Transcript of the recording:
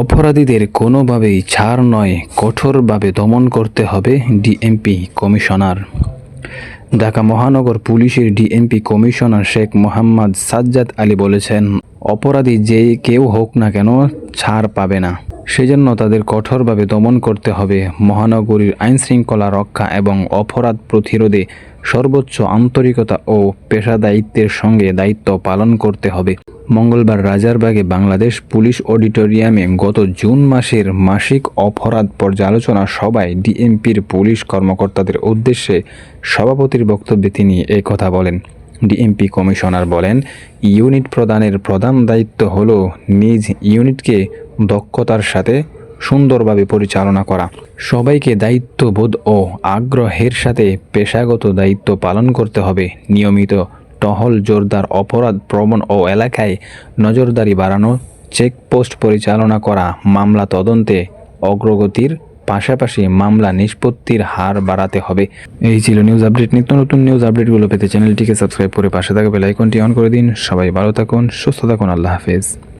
অপরাধীদের কোনোভাবেই ছাড় নয়, কঠোরভাবে দমন করতে হবে ডিএমপি কমিশনার। ঢাকা মহানগর পুলিশের ডিএমপি কমিশনার শেখ মোহাম্মদ সাজ্জাদ আলী বলেছেন অপরাধী যে কেউ হোক না কেন ছাড় পাবে না। সেজন্য তাদের কঠোরভাবে দমন করতে হবে। মহানগরীর আইনশৃঙ্খলা রক্ষা এবং অপরাধ প্রতিরোধে সর্বোচ্চ আন্তরিকতা ও পেশাদায়িত্বের সঙ্গে দায়িত্ব পালন করতে হবে। মঙ্গলবার রাজারবাগে বাংলাদেশ পুলিশ অডিটোরিয়ামে গত জুন মাসের মাসিক অপরাধ পর্যালোচনা সভায় ডিএমপির পুলিশ কর্মকর্তাদের উদ্দেশ্যে সভাপতির বক্তব্যে তিনি কথা বলেন। ডিএমপি কমিশনার বলেন, ইউনিট প্রদানের প্রধান দায়িত্ব হল নিজ ইউনিটকে দক্ষতার সাথে সুন্দরভাবে পরিচালনা করা। সবাইকে দায়িত্ববোধ ও আগ্রহের সাথে পেশাগত দায়িত্ব পালন করতে হবে। নিয়মিত টহল, জোরদার, অপরাধ প্রবণ ও এলাকায় নজরদারি বাড়ানো, চেকপোস্ট পরিচালনা করা, মামলা তদন্তে অগ্রগতির পাশাপাশি মামলা নিষ্পত্তির হার বাড়াতে হবে। এই ছিল নিউজ আপডেট নিত্য নতুন নিউজ আপডেটগুলো পেতে চ্যানেলটিকে সাবস্ক্রাইব করে পাশে থাকা বেলাইকনটি অন করে দিন। সবাই ভালো থাকুন, সুস্থ থাকুন, আল্লাহ হাফেজ।